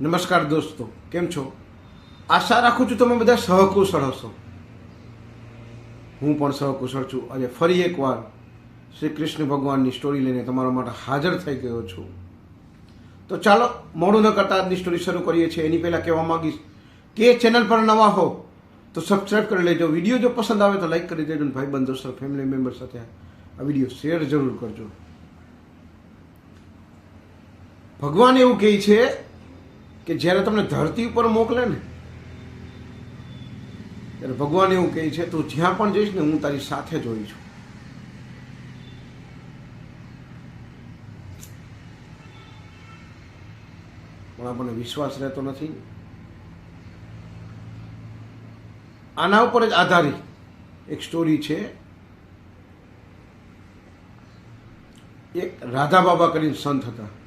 નમસ્કાર દોસ્તો, કેમ છો? આશા રાખું છું તમે બધા સહકુશળ હશો. હું પણ સહકુશળ છું. આજે ફરી એકવાર શ્રી કૃષ્ણ ભગવાનની સ્ટોરી લઈને તમારા માટે હાજર થઈ ગયો છું. તો ચાલો, મોડું ન કરતા આજની સ્ટોરી શરૂ કરીએ છીએ. એની પહેલાં કહેવા માંગીશ કે ચેનલ પર નવા હો, તો સબસ્ક્રાઈબ કરી લેજો. વીડિયો જો પસંદ આવે તો લાઈક કરી દેજો અને ભાઈ બંધો સર ફેમિલી મેમ્બર સાથે આ વીડિયો શેર જરૂર કરજો. ભગવાન એવું કહે છે કે જ્યારે તમને ધરતી ઉપર મોકલે ને, ત્યારે ભગવાન એવું કહે છે, તું જ્યાં પણ જઈશ ને હું તારી સાથે જ છું. પણ આપણને વિશ્વાસ રહેતો નથી. આના ઉપર જ આધારિત એક સ્ટોરી છે. એક રાધા બાબા કરીને સંત હતા.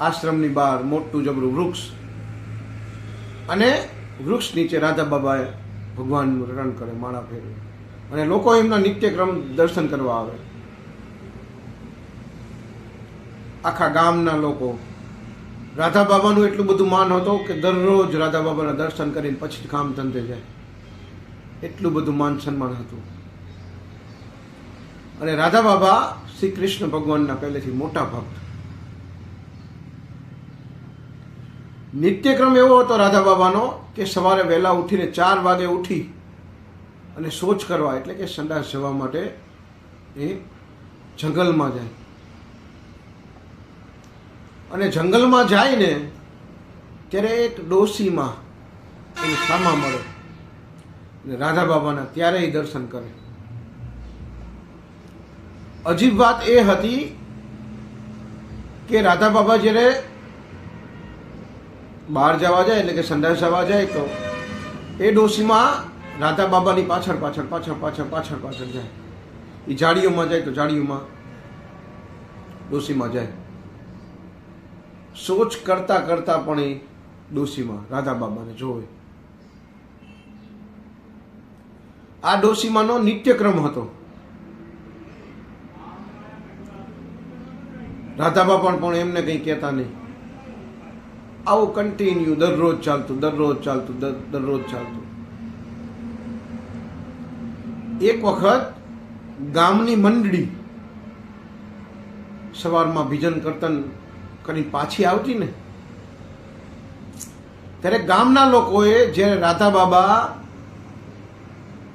આશ્રમની બહાર મોટું જબરું વૃક્ષ. અને વૃક્ષ નીચે રાધા બાબાએ ભગવાનનું રણ કરે, માળા ફેરવે. અને લોકો એમના નિત્યક્રમ દર્શન કરવા આવે. આખા ગામના લોકો. રાધા બાબાનું એટલું બધું માન હતું કે દરરોજ રાધા બાબાના દર્શન કરીને પછી કામ ધંધે જાય. એટલું બધું માન સન્માન હતું. અને રાધા બાબા શ્રી કૃષ્ણ ભગવાનના પહેલેથી મોટા ભક્ત. નિત્યક્રમ એવો હતો રાધા બાબાનો કે સવારે વહેલા ઉઠીને ચાર વાગે ઉઠી અને શૌચ કરવા, એટલે કે સંડાસ જવા માટે એ જંગલમાં જાય. અને જંગલમાં જાય ને ત્યારે એક ડોસીમાં એને સામા મળે. અને રાધા બાબાના ત્યારે એ દર્શન કરે. અજીબ વાત એ હતી કે રાધા બાબા જ્યારે બહાર જવા જાય એટલે કે સંડાસ જવા જાય તો એ ડોશીમાં રાધા બાબાની પાછળ પાછળ પાછળ પાછળ પાછળ પાછળ જાય. એ જાડીઓમાં જાય તો જાડીઓમાં ડોશીમાં જાય. સોચ કરતા કરતા પણ એ ડોશીમાં રાધા બાબાને જોવે. આ ડોશીમાંનો નિત્યક્રમ હતો. રાધા બાબા પણ એમને કંઈ કહેતા નહીં. આવું કન્ટિન્યુ દરરોજ ચાલતું દરરોજ ચાલતું, દર- દરરોજ ચાલતું. એક વખત ગામની મંડળી સવારમાં ભીજન કરતન કરી પાછી આવતી ને, ત્યારે ગામના લોકોએ જ્યારે રાધા બાબા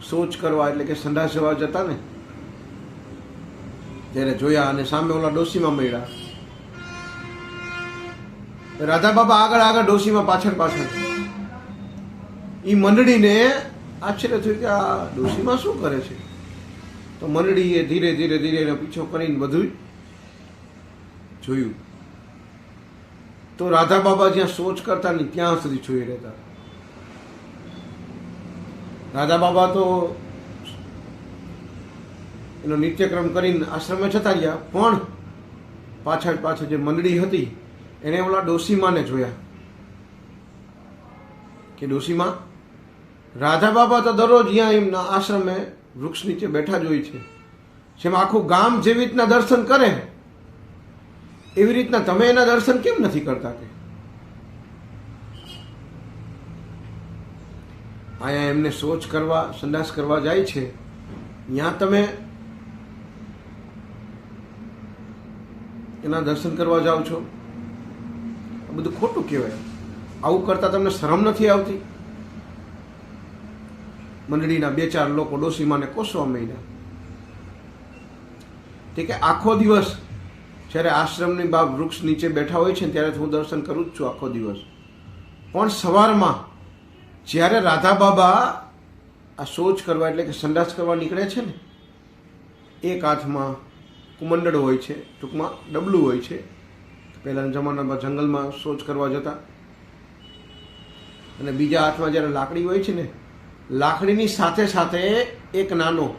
શૌચ કરવા એટલે કે સંડાસ જવા જતા ને, ત્યારે જોયા અને સામે ઓલા ડોસીમાં મળ્યા. રાધા બાબા આગળ આગળ ડોશીમાં પાછળ પાછળ. એ મંડળીને આશ્ચર્ય થયું કે આ ડોશીમાં શું કરે છે? તો મંડળીએ ધીરે ધીરે ધીરે એનો પીછો કરીને બધું જોયું. તો રાધા બાબા જ્યાં સોચ કરતા ને ત્યાં સુધી જોઈ રહેતા. રાધા બાબા તો એનો નિત્યક્રમ કરીને આશ્રમે જતા રહ્યા, પણ પાછળ પાછળ જે મંડળી હતી એને ઓલા ડોસીમાને જોયા. કે ડોસીમા રાધા બાબા તો દરરોજ અહીંયા એમના આશ્રમે વૃક્ષ નીચે બેઠા જોઈ છે. જેમાં આખું ગામ જેવી રીતના દર્શન કરે. એવી રીતના તમે એના દર્શન કેમ નથી કરતા કે? અહીંયા એમને શૌચ કરવા સંદાસ કરવા જાય છે. ત્યાં તમે એના દર્શન કરવા જાઓ છો. બધું ખોટું કહેવાય. આવું કરતા તમને શરમ નથી આવતી? મંડળીના બે ચાર લોકો ડોસીમાને કોસવા મહિના તે કે આખો દિવસ જ્યારે આશ્રમની બા વૃક્ષ નીચે બેઠા હોય છે ત્યારે હું દર્શન કરું જ છું આખો દિવસ. પણ સવારમાં જ્યારે રાધા બાબા આ શૌચ કરવા એટલે કે સંડાસ કરવા નીકળે છે ને, એક હાથમાં કુમંડળ હોય છે, ટૂંકમાં ડબલું હોય છે પહેલાના જમાનામાં જંગલમાં શૌચ કરવા જતા. અને બીજા હાથમાં જ્યારે લાકડી હોય છે ને, લાકડીની સાથે સાથે એક નાનો,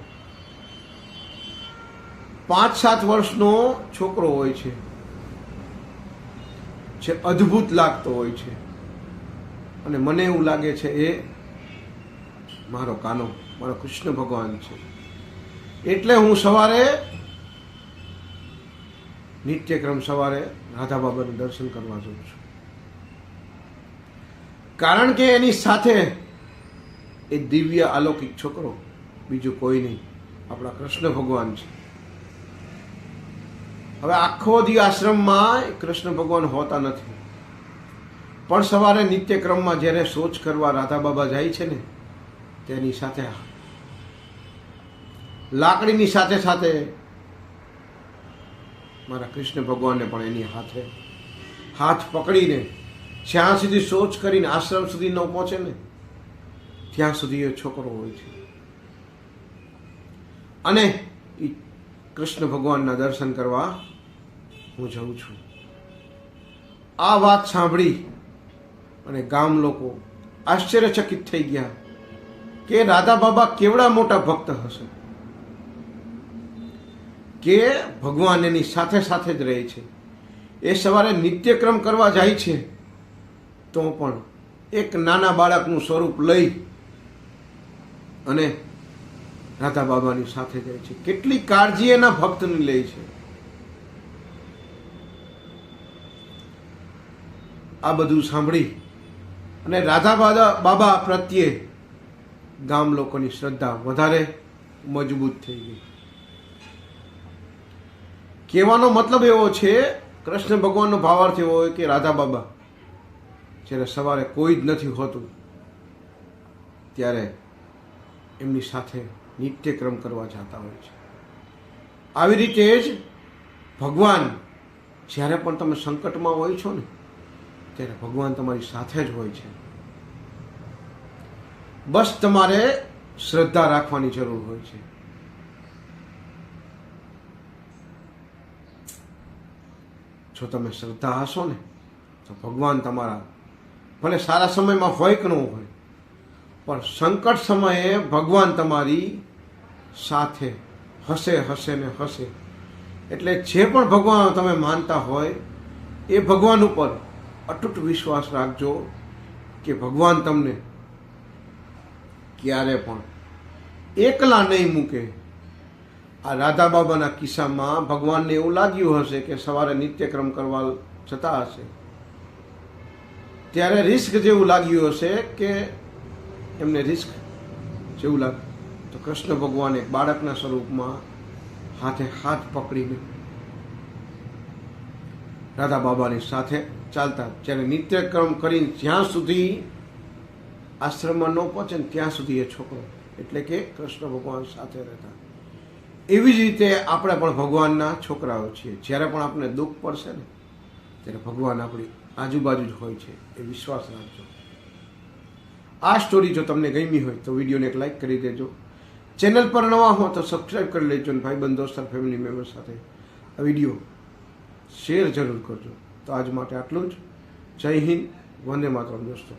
પાંચ સાત વર્ષનો છોકરો હોય છે, જે અદ્ભુત લાગતો હોય છે. અને મને એવું લાગે છે એ મારો કાનો, મારો કૃષ્ણ ભગવાન છે. એટલે હું સવારે નિત્યક્રમ સવારે રાધા બાબાનું દર્શન કરવા જાઉં છું. કારણ કે એની સાથે એ દિવ્ય અલૌકિક છોકરો, બીજું કોઈ નહીં. આપણા કૃષ્ણ ભગવાન છે. હવે આખો દી આશ્રમમાં કૃષ્ણ ભગવાન હોતા નથી. પણ સવારે નિત્યક્રમમાં જ્યારે શોચ કરવા રાધા બાબા જાય છે ને, તેની સાથે લાકડીની સાથે સાથે મારા કૃષ્ણ ભગવાનને પણ એની હાથે. હાથ પકડીને જ્યાં સુધી સોચ કરીને આશ્રમ સુધી ન પહોંચે ને, ત્યાં સુધી એ છોકરો હોય છે. અને એ કૃષ્ણ ભગવાનના દર્શન કરવા હું જઉં છું. આ વાત સાંભળી અને ગામ લોકો આશ્ચર્યચકિત થઈ ગયા કે રાધા બાબા કેવડા મોટા ભક્ત હશે? કે ભગવાન એની સાથે સાથે જ રહે છે. એ સવારે નિત્યક્રમ કરવા જાય છે, તો પણ એક નાના બાળકનું સ્વરૂપ લઈ અને રાધા બાબાની સાથે જાય છે. કેટલી કાળજી એના ભક્તની લે છે. આ બધું સાંભળી અને રાધા બાબા પ્રત્યે ગામ લોકોની શ્રદ્ધા વધારે મજબૂત થઈ ગઈ. કહેવાનો મતલબ એવો છે, કૃષ્ણ ભગવાનનો ભાવાર્થ એવો હોય કે રાધા બાબા, જ્યારે સવારે કોઈ જ નથી હોતું, ત્યારે એમની સાથે નિત્યક્રમ કરવા જતા હોય છે. આવી રીતે જ ભગવાન, જ્યારે પણ તમે સંકટમાં હોય છો ને, ત્યારે ભગવાન તમારી સાથે જ હોય છે. બસ તમારે શ્રદ્ધા રાખવાની જરૂર હોય છે. જો તમે શ્રદ્ધા હશો ને, તો ભગવાન તમારા ભલે સારા સમયમાં હોય કે ન હોય, પણ સંકટ સમયે ભગવાન તમારી સાથે હશે હશે ને હશે એટલે જે પણ ભગવાન તમે માનતા હોય, એ ભગવાન ઉપર અતૂટ વિશ્વાસ રાખજો કે ભગવાન તમને ક્યારે પણ એકલા નહીં મૂકે. આ રાધા બાબાના કિસ્સામાં ભગવાનને એવું લાગ્યું હશે કે સવારે નિત્યક્રમ કરવા જતા હશે. ત્યારે રિસ્ક જેવું લાગ્યું હશે કે એમને રિસ્ક જેવું લાગે તો કૃષ્ણ ભગવાન બાળકના સ્વરૂપમાં હાથે હાથ પકડીને રાધા બાબાની સાથે ચાલતા. જ્યારે નિત્યક્રમ કરીને જ્યાં સુધી આશ્રમમાં ન પહોંચે ને ત્યાં સુધી એ છોકરો. એટલે કે કૃષ્ણ ભગવાન સાથે રહેતા. એવી જ રીતે આપણે પણ ભગવાનના છોકરાઓ છીએ. જ્યારે પણ આપણે દુઃખ પડશે ને, ત્યારે ભગવાન આપણી આજુબાજુ જ હોય છે, એ વિશ્વાસ રાખજો. આ સ્ટોરી જો તમને ગમી હોય તો વિડીયોને એક લાઇક કરી દેજો. ચેનલ પર નવા હો તો સબસ્ક્રાઈબ કરી લેજો અને ભાઈ બંધ દોસ્તાર ફેમિલી મેમ્બર સાથે આ વીડિયો શેર જરૂર કરજો. તો આજ માટે આટલું જ. જય હિન્દ. વંદે માતરમ, દોસ્તો.